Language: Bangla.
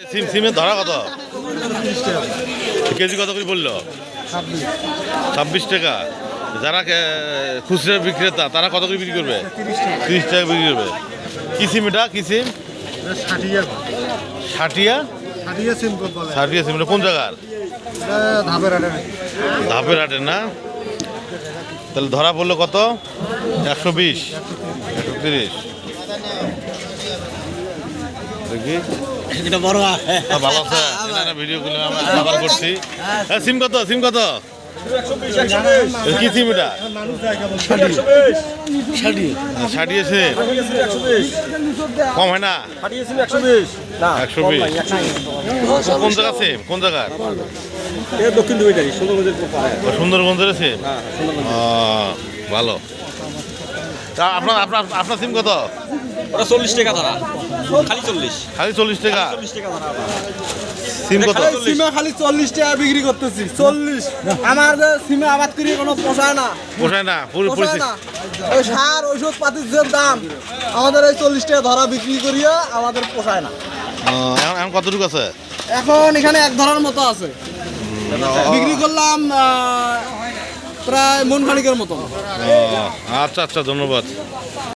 সিম সিমের ধরা কত? কেজি কত করে বলল? ছাব্বিশ টাকা। যারা খুচরা বিক্রেতা, তারা কত করে বিক্রি করবে? তিরিশ টাকা বিক্রি করবে। কি সিম এটা? কি সিম? ষাটিয়া। ষাটিয়া সিম কোন জায়গার? ধাপের আটে ধাপের হাটে না? তাহলে ধরা পড়ল কত? একশো বিশ। একশো তিরিশ। এটা বড় আহ, ভালো আছে। এনারা ভিডিও গুলো আমরা আবার করছি। হ্যাঁ, সিম কত? সিম কত? কি সিম এটা? কম হয় না? একশো বিশ। কোন জায়গা সিম? কোন দক্ষিণ সুন্দরগঞ্জের সিম? ভালো। তা আপনার আপনার আপনার সিম কত? ওটা চল্লিশ টাকা ধরা। খালি চল্লিশ। খালি চল্লিশ টাকা? চল্লিশ টাকা সিম কত? সিমে খালি চল্লিশ টাকা বিক্রি করতেছি চল্লিশ। আমার যে সিমে আবাদ করি কোনো পোষায় না। পোষায় না পুরো পোষায় না। ওই সার ওষুধ পাতির যে দাম আমাদের এই চল্লিশ টাকা ধরা বিক্রি করিয়া আমাদের পোষায় না। এখন এখন কতটুকু আছে? এখন এখানে এক ধরার মতো আছে। বিক্রি করলাম প্রায় মন খানিকের মতো। আচ্ছা আচ্ছা ধন্যবাদ।